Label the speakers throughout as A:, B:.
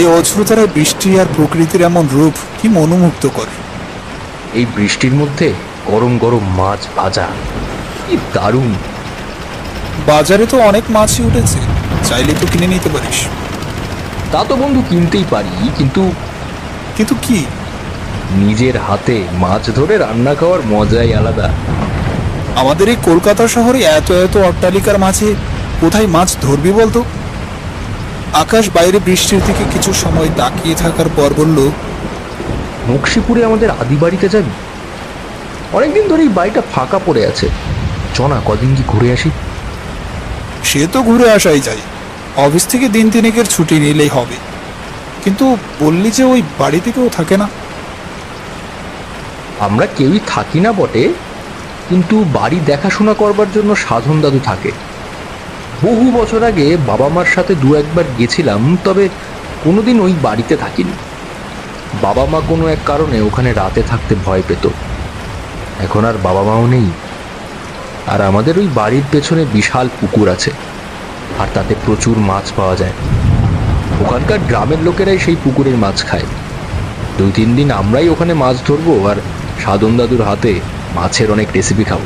A: এই অঝোরধারায় বৃষ্টি আর প্রকৃতির এমন রূপ কি মনোমুগ্ধ করে
B: এই বৃষ্টির মধ্যে গরম গরম মাছ ভাজা কি দারুণ।
A: বাজারে তো অনেক মাছই উঠেছে চাইলে তো কিনে নিতে পারিস।
B: তা তো বন্ধু কিনতেই পারি কিন্তু
A: কিন্তু কি?
B: নিজের হাতে মাছ ধরে রান্না খাওয়ার মজাই আলাদা।
A: আমাদের এই কলকাতা শহরে এত এত অট্টালিকার মাঝে কোথায় মাছ ধরবি বলতো? আকাশ বাইরে বৃষ্টির দিকে কিছু সময় তাকিয়ে থাকার পর বলল
B: নকশিপুরে আমাদের আদি বাড়িতে যাবি অনেকদিন ধরে এই বাড়িটা ফাঁকা পড়ে আছে। চনা কদিন কি ঘুরে আসি?
A: সে তো ঘুরে আসাই যায়। অফিস থেকে দিন তিনেকের ছুটি নিলেই হবে। কিন্তু বললি যে ওই বাড়িতে কেউ থাকে না।
B: আমরা কেউই থাকি না বটে কিন্তু বাড়ি দেখাশোনা করবার জন্য সাধন দাদু থাকে। বহু বছর আগে বাবা মার সাথে দু একবার গেছিলাম, তবে কোনোদিন ওই বাড়িতে থাকিনি। বাবা মা কোনো এক কারণে ওখানে রাতে থাকতে ভয় পেত। এখন আর বাবা মাও নেই। আর আমাদের ওই বাড়ির পেছনে বিশাল পুকুর আছে, আর তাতে প্রচুর মাছ পাওয়া যায়। ওখানকার গ্রামের লোকেরাই সেই পুকুরের মাছ খায়। দুই তিন দিন আমরাই ওখানে মাছ ধরবো, আর সাধন দাদুর হাতে মাছের অনেক রেসিপি খাব।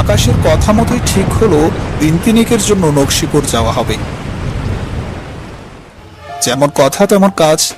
A: আকাশের কথা মতোই ঠিক হলো দিন তিনেকের জন্য নকশিপুর যাওয়া হবে। যেমন কথা তেমন কাজ।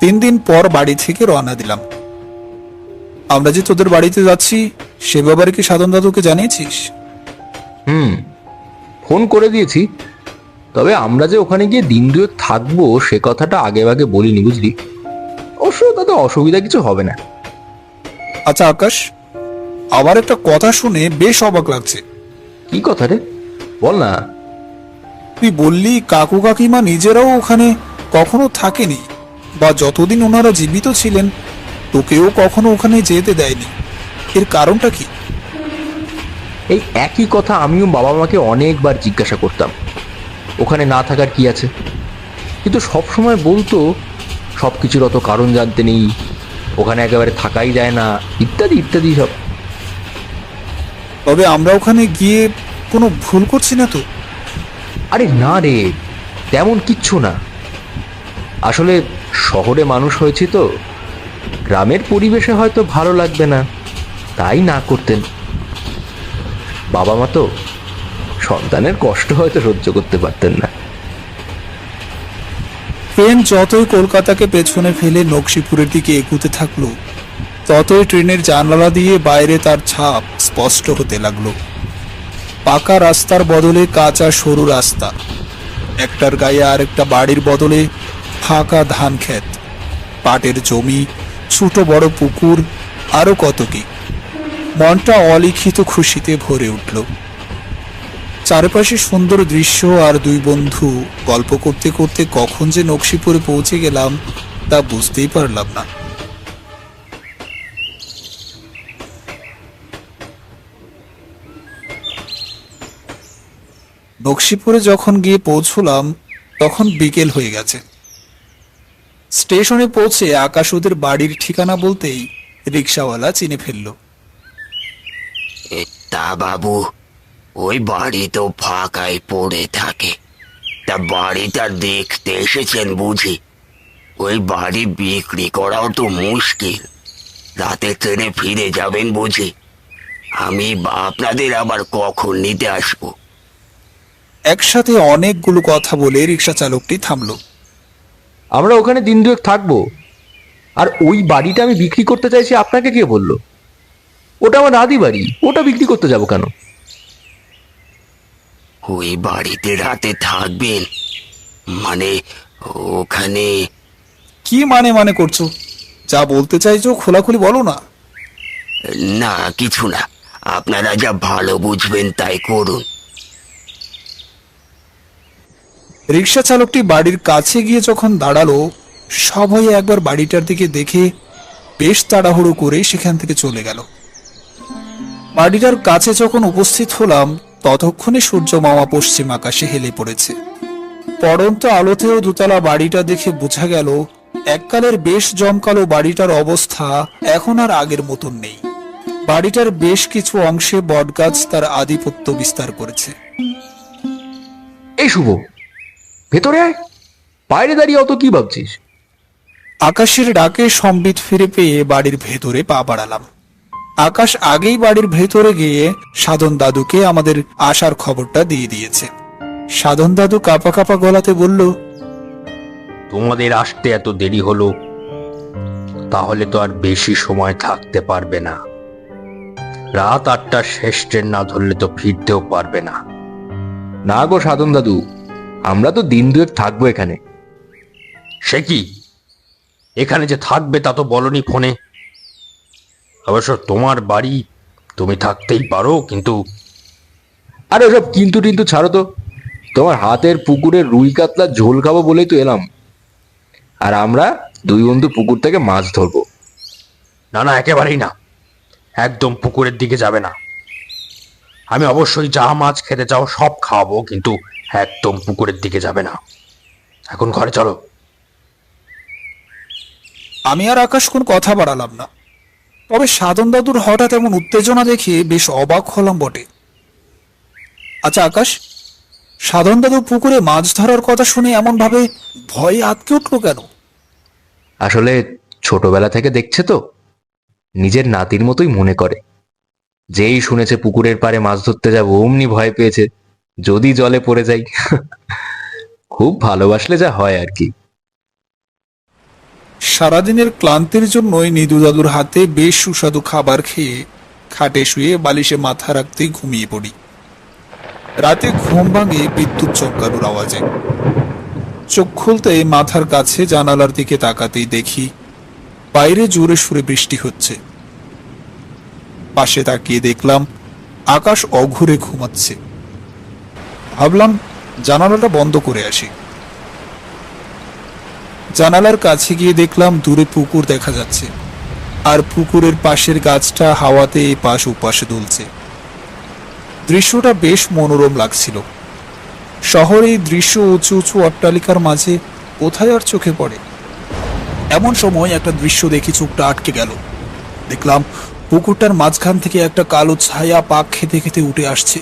A: তিন দিন পর বাড়ি থেকে রওনা দিলাম। আমরা যে তোদের বাড়িতে যাচ্ছি সে ব্যাপারে কি সাধন দাদুকে জানিয়েছিস?
B: হুম ফোন করে দিয়েছি। তবে আমরা যে ওখানে গিয়ে দিন দুয়েক থাকব সে কথাটা আগে আগে বলিনি বুঝলি? অবশ্য তাতে অসুবিধা কিছু হবে না।
A: আচ্ছা আকাশ আবার একটা কথা শুনে বেশ অবাক লাগছে।
B: কি কথা রে? বল না।
A: তুই বললি কাকু কাকিমা নিজেরাও ওখানে কখনো থাকেনি বা যতদিন ওনারা জীবিত ছিলেন তোকেও কখনো ওখানে যেতে দেয়নি। এর কারণটা কি?
B: এই একই কথা আমিও বাবা মাকে অনেকবার জিজ্ঞাসা করতাম। ওখানে না থাকার কি আছে? কিন্তু সব সময় বলতো সব কিছুর অত কারণ জানতে নেই ওখানে একেবারে থাকাই যায় না ইত্যাদি ইত্যাদি সব।
A: তবে আমরা ওখানে গিয়ে কোনো ভুল করছি না তো?
B: আরে না রে তেমন কিচ্ছু না। আসলে শহরে মানুষ হয়েছি তো গ্রামের পরিবেশে হয়তো ভালো লাগবে না তাই না করতেন। বাবা মা তো সন্তানের কষ্ট হয়তো সহ্য করতে পারতেন না।
A: ট্রেন যতই কলকাতাকে পেছনে ফেলে নকশিপুরের দিকে এগুতে থাকল ততই ট্রেনের জানালা দিয়ে বাইরে তার ছাপ স্পষ্ট হতে লাগল। পাকা রাস্তার বদলে কাঁচা সরু রাস্তা। একটার গায়ে আরেকটা বাড়ির বদলে ফাঁকা ধান ক্ষেত। পাটের জমি, ছোট বড় পুকুর, আরও কত কি। মনটা অলিখিত খুশিতে ভরে উঠল। চারপাশে সুন্দর দৃশ্য আর দুই বন্ধু গল্প করতে করতে কখন যে নকশিপুরে পৌঁছে গেলাম তা বুঝতেই পারলাম না। নকশিপুরে যখন গিয়ে পৌঁছলাম, তখন বিকেল হয়ে গেছে। স্টেশনে পৌঁছে আকাশ ওদের বাড়ির ঠিকানা বলতেই রিক্সাওয়ালা চিনে ফেলল।
C: তা বাবু, ওই বাড়ি তো ফাঁকাই পড়ে থাকে। তা বাড়িটা দেখতে এসেছেন বুঝি? ওই বাড়ি বিক্রি করাও তো মুশকিল। রাতে ট্রেনে ফিরে যাবেন বুঝি? আমি আপনাদের আবার কখন নিতে আসব?
A: একসাথে অনেকগুলো কথা বলে রিক্সা চালকটি থামলো।
B: আমরা ওখানে দিন দুয়েক থাকব। আর ওই বাড়িটা আমি বিক্রি করতে চাইছি আপনাকে কে বলল? ওটা আমার আদি বাড়ি ওটা বিক্রি করতে যাব কেন?
C: ওই বাড়িতে রাতে থাকবেন মানে ওখানে।
A: কি মানে মানে করছ? যা বলতে চাইছো খোলাখুলি বলো না।
C: না কিছু না। আপনারা যা ভালো বুঝবেন তাই করুন।
A: রিক্সা চালকটি বাড়ির কাছে গিয়ে যখন দাঁড়াল সবাই একবার বাড়িটার দিকে দেখে বেশ তাড়াহুড়ো করে সেখান থেকে চলে গেল। বাড়িটার কাছে যখন উপস্থিত হলাম, ততক্ষণে সূর্য মামা পশ্চিম আকাশে হেলে পড়েছে। পড়ন্ত আলোতেও দোতলা বাড়িটা দেখে বোঝা গেল, এককালের বেশ জমকালো বাড়িটার অবস্থা এখন আর আগের মতন নেই। বাড়িটার বেশ কিছু অংশে বটগাছ তার আধিপত্য বিস্তার করেছে।
B: এই শুভ ভেতরে আয়। বাইরে দাঁড়িয়ে অত কি ভাবছিস?
A: আকাশের ডাকে সম্বিত ফিরে পেয়ে বাড়ির ভেতরে পা বাড়ালাম। আকাশ আগেই বাড়ির ভেতরে গিয়ে সাধন দাদুকে আমাদের আসার খবরটা দিয়ে দিয়েছে। সাধন দাদু কাপা কাপা গলাতে বলল
B: তোমাদের আসতে এত দেরি হলো তাহলে তো আর বেশি সময় থাকতে পারবে না। রাত আটটা শেষ ট্রেন না ধরলে তো ফিরতেও পারবে না। না গো সাধন দাদু আমরা তো দিন দুয়েক থাকব এখানে। সে কি? এখানে যে থাকবে তা তো বলনি ফোনে। অবশ্য তোমার বাড়ি তুমি থাকতেই পারো কিন্তু আরে ওসব কিন্তু টিন্তু ছাড়ো তো। তোমার হাতের পুকুরে রুই কাতলা ঝোল খাব বলেই তো এলাম। আর আমরা দুই বন্ধু পুকুর থেকে মাছ ধরবো। না না একেবারেই না। একদম পুকুরের দিকে যাবে না। আমি অবশ্যই যা মাছ খেতে চাও সব খাওয়াবো কিন্তু একদম পুকুরের দিকে যাবে না। এখন ঘরে চলো।
A: আমি আর আকাশ কোন কথা বাড়ালাম না। তবে সাধন দাদুর হঠাৎ এমন উত্তেজনা দেখে বেশ অবাক হলাম বটে। আচ্ছা আকাশ সাধন দাদু পুকুরে মাছ ধরার কথা শুনে এমন ভাবে ভয়ে আটকে উঠল কেন?
B: আসলে ছোটবেলা থেকে দেখছে তো নিজের নাতির মতোই মনে করে। যেই শুনেছে পুকুরের পাড়ে মাছ ধরতে যাব অমনি ভয় পেয়েছে। যদি জলে পড়ে যাই। খুব ভালোবাসলে যা হয় আর কি।
A: সারাদিনের ক্লান্তির জন্যই নিদু দাদুর হাতে বেশ সুস্বাদু খাবার খেয়ে খাটে শুয়ে বালিশে মাথা রাখতেই ঘুমিয়ে পড়ি। রাতে ঘুম ভাঙে বিদ্যুৎ চমকানোর আওয়াজে। চোখ খুলতে মাথার কাছে জানালার দিকে তাকাতেই দেখি, বাইরে জোরে সুরে বৃষ্টি হচ্ছে। পাশে তাকিয়ে দেখলাম, আকাশ অঘুরে ঘুমাচ্ছে। ভাবলাম জানালাটা বন্ধ করে আসি। জানালার কাছে গিয়ে দেখলাম দূরে পুকুর দেখা যাচ্ছে। আর পুকুরের পাশের গাছটা হাওয়াতে এই পাশ ওপাশে দুলছে। দৃশ্যটা বেশ মনোরম লাগছিল। শহরে এই দৃশ্য উঁচু উঁচু অট্টালিকার মাঝে কোথায় আর চোখে পড়ে? এমন সময় একটা দৃশ্য দেখি চোখটা আটকে গেল। দেখলাম পুকুরটার মাঝখান থেকে একটা কালো ছায়া পাক খেতে খেতে উঠে আসছে।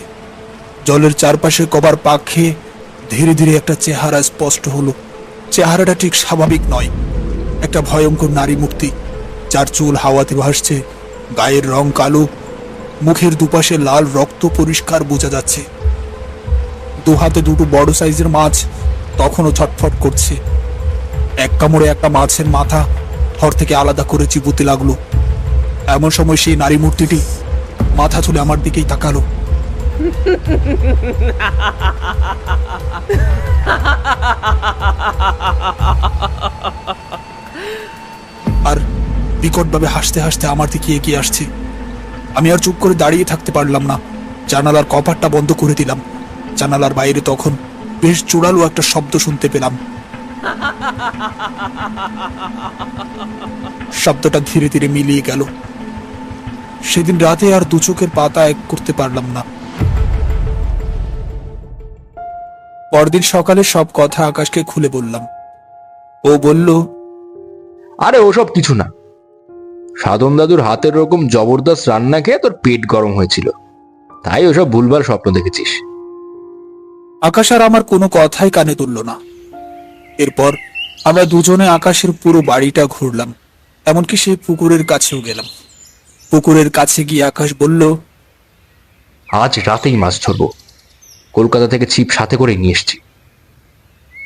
A: জলের চারপাশে কবার পাক খেয়ে ধীরে ধীরে একটা চেহারা স্পষ্ট হলো। চেহারাটা ঠিক স্বাভাবিক নয়। একটা ভয়ঙ্কর নারী মূর্তি, যার চুল হাওয়াতে ভাসছে, গায়ের রং কালো, মুখের দুপাশে লাল রক্ত পরিষ্কার বোঝা যাচ্ছে। দু হাতে দুটো বড় সাইজের মাছ তখনও ছটফট করছে। এক কামড়ে একটা মাছের মাথা থর থেকে আলাদা করে চিবুতে লাগল। এমন সময় সেই নারী মূর্তিটি মাথা তুলে আমার দিকেই তাকালো। আর বিকটভাবে হাসতে হাসতে আমার দিকে এগিয়ে আসছে। আমি আর চুপ করে দাঁড়িয়ে থাকতে পারলাম না। জানালার কপারটা বন্ধ করে দিলাম। জানালার বাইরে তখন বেশ জোরালো একটা শব্দ শুনতে পেলাম। শব্দটা ধীরে ধীরে মিলিয়ে গেল। সেদিন রাতে আর দু চোখের পাতা এক করতে পারলাম না। পরদিন সকালে সব কথা আকাশকে খুলে বললাম। ও বলল
B: আরে ওসব কিছু না। সাধন দাদুর হাতের রকম জবরদস্ত রান্না খেয়ে তোর পেট গরম হয়েছিল। তাই ওসব ভুলভাল স্বপ্ন দেখেছিস।
A: আকাশ আর আমার কোনো কথাই কানে তুলল না। এরপর আমরা দুজনে আকাশের পুরো বাড়িটা ঘুরলাম এমনকি সেই পুকুরের কাছেও গেলাম। পুকুরের কাছে গিয়ে আকাশ বলল
B: আজ রাতেই মাছ ধরবো। কলকাতা থেকে ছিপ সাথে করে নিয়ে এসছি।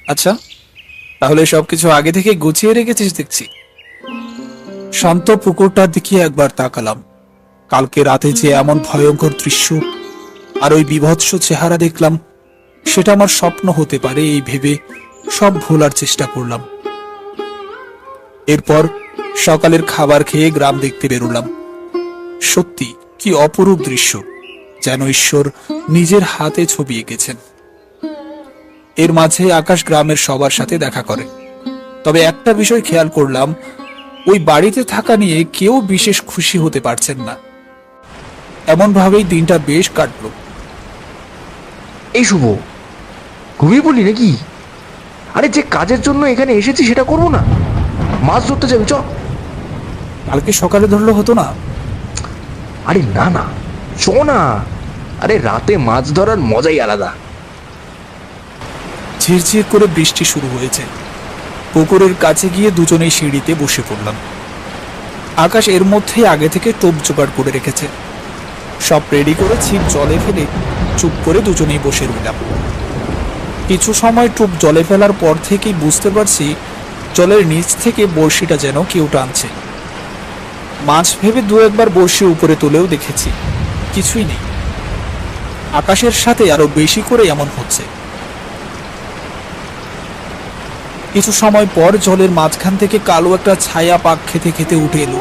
A: আচ্ছা তাহলে সবকিছু আগে থেকে গুছিয়ে রেখেছিস দেখছি। শান্ত পুকুরটার দিকে একবার তাকালাম। কালকে রাতে যে এমন ভয়ঙ্কর দৃশ্য আর ওই বিভৎস চেহারা দেখলাম, সেটা আমার স্বপ্ন হতে পারে এই ভেবে সব ভোলার চেষ্টা করলাম। এরপর সকালের খাবার খেয়ে গ্রাম দেখতে বেরোলাম। সত্যি, কি অপরূপ দৃশ্য। যেন ঈশ্বর নিজের হাতে ছবি এঁকেছেন এর মাঝে আকাশ গ্রামের সবার সাথে দেখা করে। তবে একটা বিষয় খেয়াল করলাম ওই বাড়িতে থাকা নিয়ে কেউ বিশেষ খুশি হতে পারছেন না। এমন ভাবেই দিনটা বেশ কাটলো।
B: এই শুভ ঘুমিয়ে পড়লি নাকি? আরে যে কাজের জন্য এখানে এসেছি সেটা করব না। মাছ ধরতে যাবি চ
A: কালকে সকালে ধরলে হতো না।
B: আরে না না চ না। আরে রাতে মাছ ধরার মজাই আলাদা।
A: ঝিরঝির করে বৃষ্টি শুরু হয়েছে। পুকুরের কাছে গিয়ে দুজনেই সিঁড়িতে বসে পড়লাম। আকাশ এর মধ্যেই আগে থেকে টোপ জোগাড় করে রেখেছে। সব রেডি করে ছিপ জলে ফেলে চুপ করে দুজনেই বসে রইলাম। কিছু সময় টুপ জলে ফেলার পর থেকেই বুঝতে পারছি জলের নিচ থেকে বড়শিটা যেন কেউ টানছে। মাছ ভেবে দু একবার বড়শি উপরে তুলেও দেখেছি। কিছুই নেই। আকাশের সাথে আরও বেশি করে এমন হচ্ছে। কিছু সময় পর জলের মাঝখান থেকে কালো একটা ছায়া পাক খেতে খেতে উঠে এলো।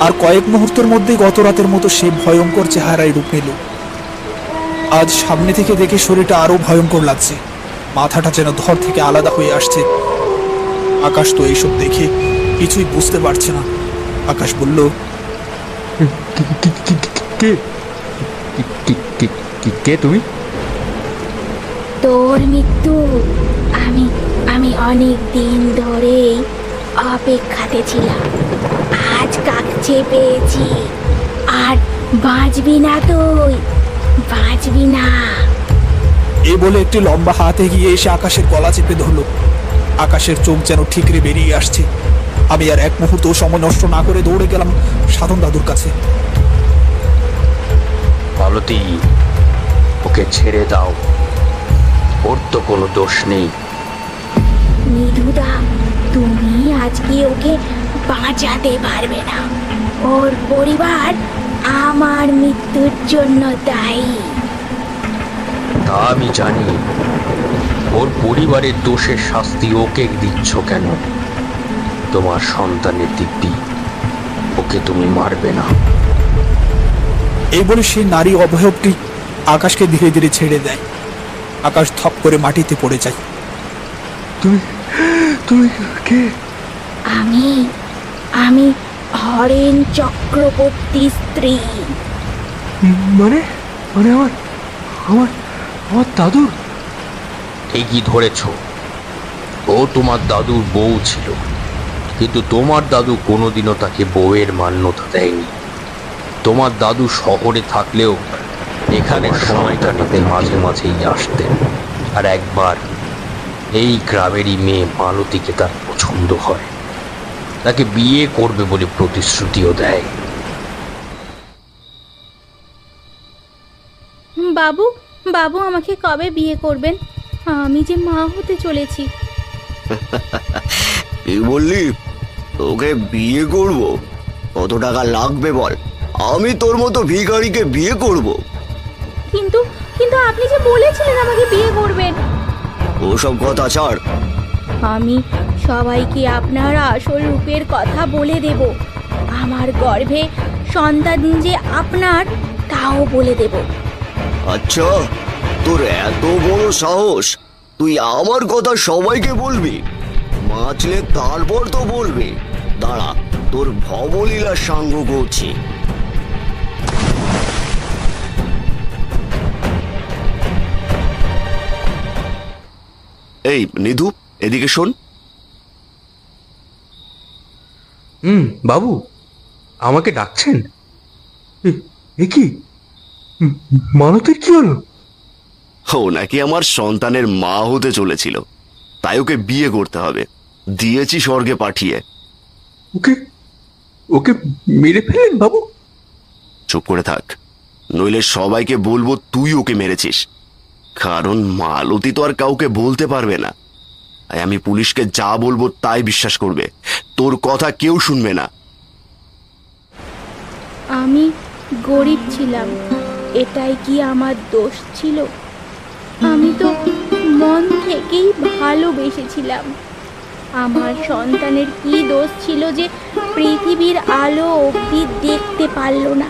A: আর কয়েক মুহূর্তের মধ্যেই গত রাতের মতো সে ভয়ঙ্কর চেহারায় রূপ নিল। আজ সামনে থেকে দেখে শরীরটা আরও ভয়ঙ্কর লাগছে। মাথাটা যেন ধর থেকে আলাদা হয়ে আসছে। আকাশ তো এইসব দেখে কিছুই বুঝতে পারছে না। আকাশ বলল
B: কি- তুমি?
D: তোর মৃত্যু আমি আমি অনেক দিন ধরেই অপেক্ষাতে ছিলাম। আজ কাকছে পেয়েছি। আর বাঁচবি না তুই বাঁচবি না।
A: এই বলে একটি লম্বা হাত এগিয়ে এসে আকাশের গলা চেপে ধরল। আকাশের চোখ যেন ঠিকরে বেরিয়ে আসছে। আমি আর এক মুহূর্ত সময় নষ্ট না করে দৌড়ে গেলাম সাধন দাদুর কাছে।
E: মালতী ওকে ছেড়ে দাও। ওর তো কোনো দোষ নেই।
D: নিধুদা তুমি আজকে ওকে বাঁচাতে পারবে না। ওর পরিবার আমার মৃত্যুর জন্য দায়ী।
E: তা আমি জানি। ওর পরিবারের দোষের শাস্তি ওকে দিচ্ছ কেন? তোমার সন্তানের দিব্যি ওকে তুমি মারবে না।
A: এই বলে সেই নারী অবয়বটি আকাশকে ধীরে ধীরে ছেড়ে দেয়। আকাশ থপ করে মাটিতে পড়ে যায়।
B: তুমি তুমি কে?
D: আমি আমি হরেন চক্রবর্তী স্ত্রী।
B: মানে মানে আমার আমার আমার দাদুর?
E: ঠিকই ধরেছ। ও তোমার দাদুর বউ ছিল। কিন্তু তোমার দাদু কোনোদিনও তাকে বউয়ের মান্যতা দেয়নি। তোমার দাদু শহরে থাকলেও এখানে সময় কাটাতে মাঝে মাঝেই আসতেন। আর একবার এই গ্রামেরই মেয়ে মালতীকে তার পছন্দ হয়। তাকে বিয়ে করবে বলে প্রতিশ্রুতিও দেয়।
F: বাবু বাবু আমাকে কবে বিয়ে করবেন? আমি যে মা হতে চলেছি।
C: কি বললি? তোকে বিয়ে করব? কত টাকা লাগবে বল। আমি তোর মতো ভিখারিকে বিয়ে করব।
F: কিন্তু কিন্তু আপনি যে বলেছিলেন আমাকে বিয়ে করবেন।
C: ওসব কথা ছাড়।
F: আমি সবাইকে আপনার আসল রূপের কথা বলে দেব। আমার গর্ভে সন্তান যে আপনার তাও বলে দেব।
C: আচ্ছা তোর এত বড় সাহস তুই আমার কথা সবাইকে বলবি? বাঁচলে তারপর তো বলবি। দাঁড়া তোর ভবলীলা সাঙ্গ করছি। এই নিধু এদিকে শোন।
B: হুম বাবু আমাকে ডাকছেন? এ- কি? উম, মালতীর কি হলো?
C: ও নাকি আমার সন্তানের মা হতে চলেছিল। তাই ওকে বিয়ে করতে হবে। দিয়েছি স্বর্গে পাঠিয়ে।
B: ওকে ওকে মেরে ফেলেন বাবু?
C: চুপ করে থাক। নইলে সবাইকে বলব তুই ওকে মেরেছিস। কারণ মালতী তো আর কাউকে বলতে পারবে না। তাই আমি পুলিশকে যা বলব তাই বিশ্বাস করবে। তোর কথা কেউ শুনবে না।
F: আমি গরিব ছিলাম। এটাই কি আমার দোষ ছিল? আমি তো মন থেকেই ভালোবেসেছিলাম। আমার সন্তানের কি দোষ ছিল যে পৃথিবীর আলো অবধি দেখতে পারল না?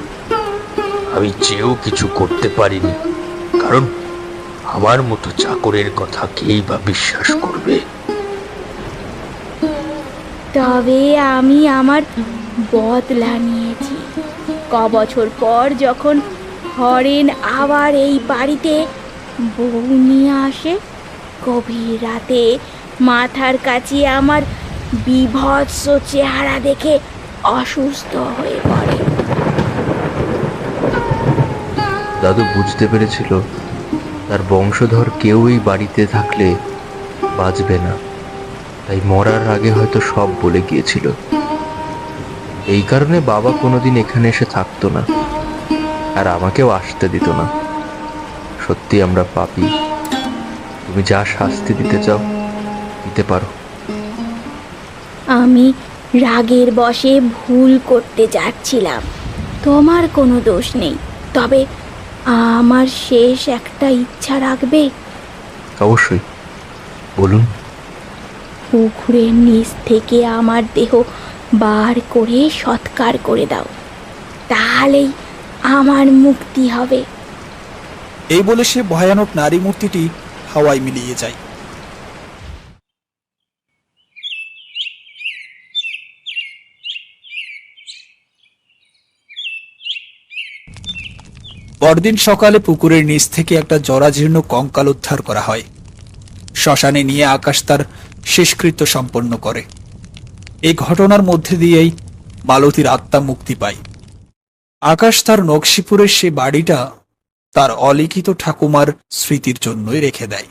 E: আমি চেয়েও কিছু করতে পারিনি। কারণ আমার মতো চাকরের কথা কেই বা বিশ্বাস করবে?
F: তবে আমি আমার বদলা নিয়েছি। ক বছর পর যখন হরেন আবার এই বাড়িতে বউ নিয়ে আসে গভীর রাতে মাথার কাছে আমার বিভৎস চেহারা দেখে অসুস্থ হয়ে পড়ে।
B: দাদু বুঝতে পেরেছিল তার বংশধর কেউই বাড়িতে থাকলে বাঁচবে না। তাই মরার আগে হয়তো সব বলে গিয়েছিল। এই কারণে বাবা কোনোদিন এখানে এসে থাকতো না। আর আমাকেও আসতে দিত না। সত্যি আমরা পাপি। তুমি যা শাস্তি দিতে চাও, দিতে পারো।
F: আমি রাগের বশে ভুল করতে যাচ্ছিলাম। তোমার কোনো দোষ নেই। তবে আমার শেষ একটা ইচ্ছা রাখবে?
B: অবশ্যই। বলুন।
F: পুকুরের নিচ থেকে আমার দেহ বার করে সৎকার করে দাও। তাহলেই আমার মুক্তি হবে।
A: এই বলে সে ভয়ানক নারী মূর্তিটি হাওয়ায় মিলিয়ে যায়। পরদিন সকালে পুকুরের নিচ থেকে একটা জরাজীর্ণ কঙ্কাল উদ্ধার করা হয়। শ্মশানে নিয়ে আকাশ তার শেষকৃত্য সম্পন্ন করে। এই ঘটনার মধ্যে দিয়েই মালতীর আত্মা মুক্তি পায়। আকাশ তার নকশিপুরের সে বাড়িটা তার অলিখিত ঠাকুমার স্মৃতির জন্যই রেখে দেয়।